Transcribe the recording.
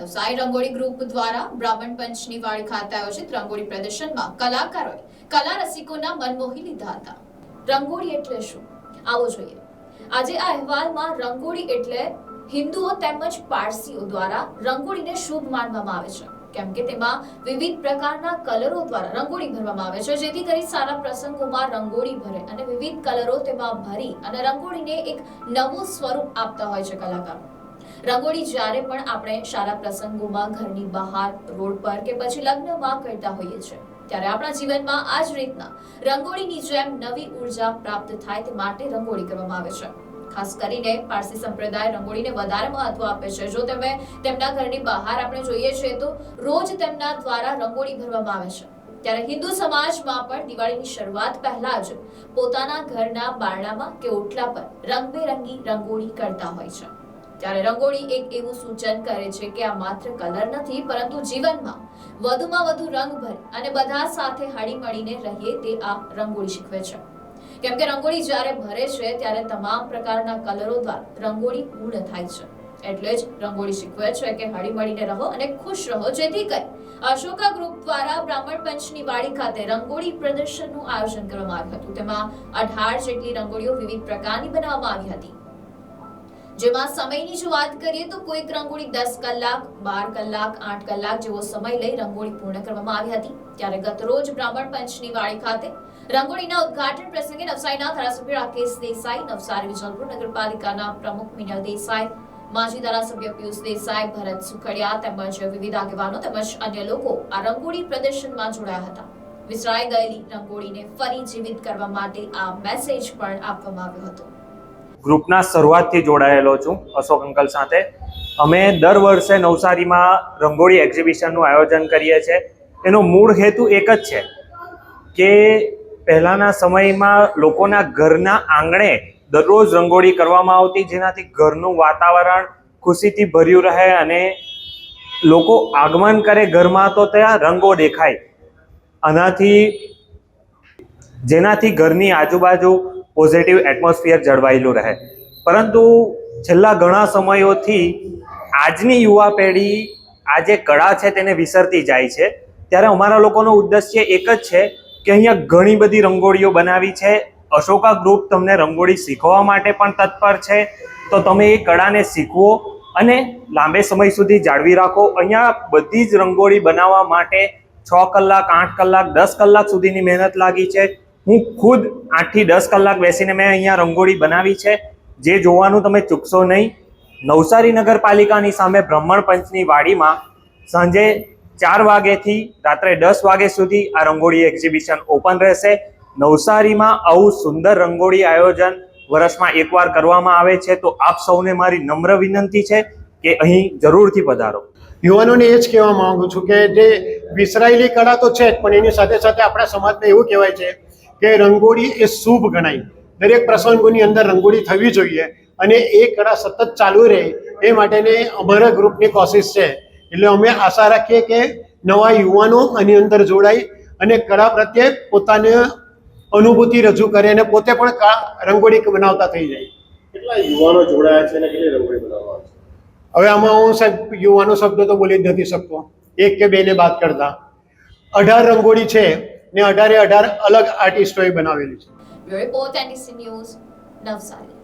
Navsari rangoli group દ્વારા બ્રાહ્મણ પંચની વાડી ખાતે આયોજિત રંગોળી પ્રદર્શનમાં કલાકારોએ કલા રસિકોના મન મોહી લીધા હતા. રંગોળી એટલે શું? આવો જોઈએ. આજે આ અહેવાલમાં રંગોળી એટલે હિન્દુઓ તેમજ પારસીઓ દ્વારા રંગોળીને શુભ માનવામાં આવે છે. કેમ કે તેમાં વિવિધ પ્રકારના કલરો દ્વારા રંગોળી ભરવામાં આવે છે. જેથી કરી સારા પ્રસંગોમાં રંગોળી ભરે અને વિવિધ કલરો તેમાં ભરી અને રંગોળીને એક નવું સ્વરૂપ આપતા હોય છે કલાકારો. રંગોળી જ્યારે પણ આપણે સારા પ્રસંગોમાં ઘરની બહાર, રોડ પર કે પછી લગ્નમાં કરતા હોઈએ છીએ, ત્યારે આપણા જીવનમાં આ જ રીતના રંગોળીની જેમ નવી ઊર્જા પ્રાપ્ત થાય તે માટે રંગોળી કરવામાં આવે છે. ખાસ કરીને પારસી સંપ્રદાય રંગોળીને વધારે મહત્વ આપે છે. જો તમે તેમના ઘરની બહાર આપણે જોઈએ છીએ તો રોજ તેમના દ્વારા રંગોળી ભરવામાં આવે છે. ત્યારે હિન્દુ સમાજમાં પણ દિવાળીની શરૂઆત પહેલા જ પોતાના ઘરના બારણામાં કે ઓટલા પર રંગબેરંગી રંગોળી કરતા હોય છે. ત્યારે રંગોળી એક એવું સૂચન કરે છે કે આ માત્ર કલર નથી, પરંતુ જીવનમાં વધુમાં વધુ રંગ ભરી અને બધા સાથે હળી મળીને રહીએ તે આ રંગોળી શીખવે છે. કેમ કે રંગોળી જ્યારે ભરે છે, ત્યારે તમામ પ્રકારના કલરો દ્વારા રંગોળી પૂર્ણ થાય છે. એટલે જ રંગોળી શીખવે છે કે હળી મળીને રહો અને ખુશ રહો, જેથી કરી અશોકા ગ્રુપ દ્વારા બ્રાહ્મણ પંચની વાડી ખાતે રંગોળી પ્રદર્શનનું આયોજન કરવામાં આવ્યું હતું. તેમાં અઢાર જેટલી રંગોળીઓ વિવિધ પ્રકારની બનાવવામાં આવી હતી. જેમાં સમયની જો વાત કરીએ તો કોઈક રંગોળી દસ કલાક, બાર કલાક, આઠ કલાક જેવો સમય લઈ રંગોળી પૂર્ણ કરવામાં આવી હતી. ત્યારે ગત રોજ બ્રાહ્મણ પંચની વાડી ખાતે રંગોળીના ઉદ્ઘાટન પ્રસંગે નવસારીના ધારાસભ્ય રાકેશ દેસાઈ, નવસારી વિજલપુર નગરપાલિકાના પ્રમુખ મિનલ દેસાઈ, માજી ધારાસભ્ય પિયુષ દેસાઈ, ભરત સુખડિયા તેમજ વિવિધ આગેવાનો તેમજ અન્ય લોકો આ રંગોળી પ્રદર્શનમાં જોડાયા હતા. વિસરાઈ ગયેલી રંગોળીને ફરી જીવિત કરવા માટે આ મેસેજ પણ આપવામાં આવ્યો હતો. ગ્રુપના શરૂઆતથી જોડાયેલો છું અશોક અંકલ સાથે. અમે દર વર્ષે નવસારીમાં રંગોળી એક્ઝિબિશનનું આયોજન કરીએ છીએ એનો મૂળ હેતુ એક જ છે કે પહેલાંના સમયમાં લોકોના ઘરના આંગણે દરરોજ રંગોળી કરવામાં આવતી, જેનાથી ઘરનું વાતાવરણ ખુશીથી ભર્યું રહે અને લોકો આગમન કરે ઘરમાં તો ત્યાં રંગો દેખાય. આનાથી જેનાથી ઘરની આજુબાજુ પોઝિટિવ એટમોસ્ફિયર જળવાયેલું રહે. પરંતુ છેલ્લા ઘણા સમયોથી આજની યુવા પેઢી આ જે કળા છે તેને વિસરતી જાય છે. ત્યારે અમારા લોકોનો ઉદ્દેશ્ય એક જ છે કે અહીંયા ઘણી બધી રંગોળીઓ બનાવી છે. અશોકા ગ્રુપ તમને રંગોળી શીખવા માટે પણ તત્પર છે. તો તમે એ કળાને શીખવો અને લાંબે સમય સુધી જાળવી રાખો. અહીંયા બધી જ રંગોળી બનાવવા માટે છ કલાક, આઠ કલાક, દસ કલાક સુધીની મહેનત લાગી છે. હું ખુદ આઠથી દસ કલાક બેસીને મેં અહીંયા રંગોળી બનાવી છે. જે જોવાનું તમે ચૂકશો નહીં. નવસારી નગરપાલિકાની સામે બ્રહ્મણ પંચની વાડીમાં સાંજે ચાર વાગ્યાથી રાત્રે દસ વાગ્યા સુધી આ રંગોળી એક્ઝિબિશન ઓપન રહેશે. નવસારીમાં આવું સુંદર રંગોળી આયોજન વર્ષમાં એકવાર કરવામાં આવે છે તો આપ સૌને મારી નમ્ર વિનંતી છે કે અહીં જરૂરથી પધારો. યુવાનોને એ જ કહેવા માંગુ છું કે જે વિસરાયેલી કળા તો છે જ, પણ એની સાથે સાથે આપણા સમાજને એવું કહેવાય છે કે રંગોળી એ શુભ ગણાય. દરેક પ્રસંગોની અંદર રંગોળી થવી જોઈએ અને એ કળા સતત ચાલુ રહે એ માટેની અમારા ગ્રુપની કોશિશ છે. એટલે અમે આશા રાખીએ કે નવા યુવાનો આની અંદર જોડાય અને કળા પ્રત્યે પોતાને અનુભૂતિ રજૂ કરે અને પોતે પણ રંગોળી બનાવતા થઈ જાય. કેટલા યુવાનો જોડાયા છે અને કેટલી રંગોળી બનાવવા હવે આમાં હું સાહેબ યુવાનો શબ્દ તો બોલી જ નથી શકતો. એક કે બે ને બાદ કરતા. અઢાર રંગોળી છે. ને અઢારે અઢાર અલગ આર્ટિસ્ટોએ બનાવેલી છે. Report NDC news Navsari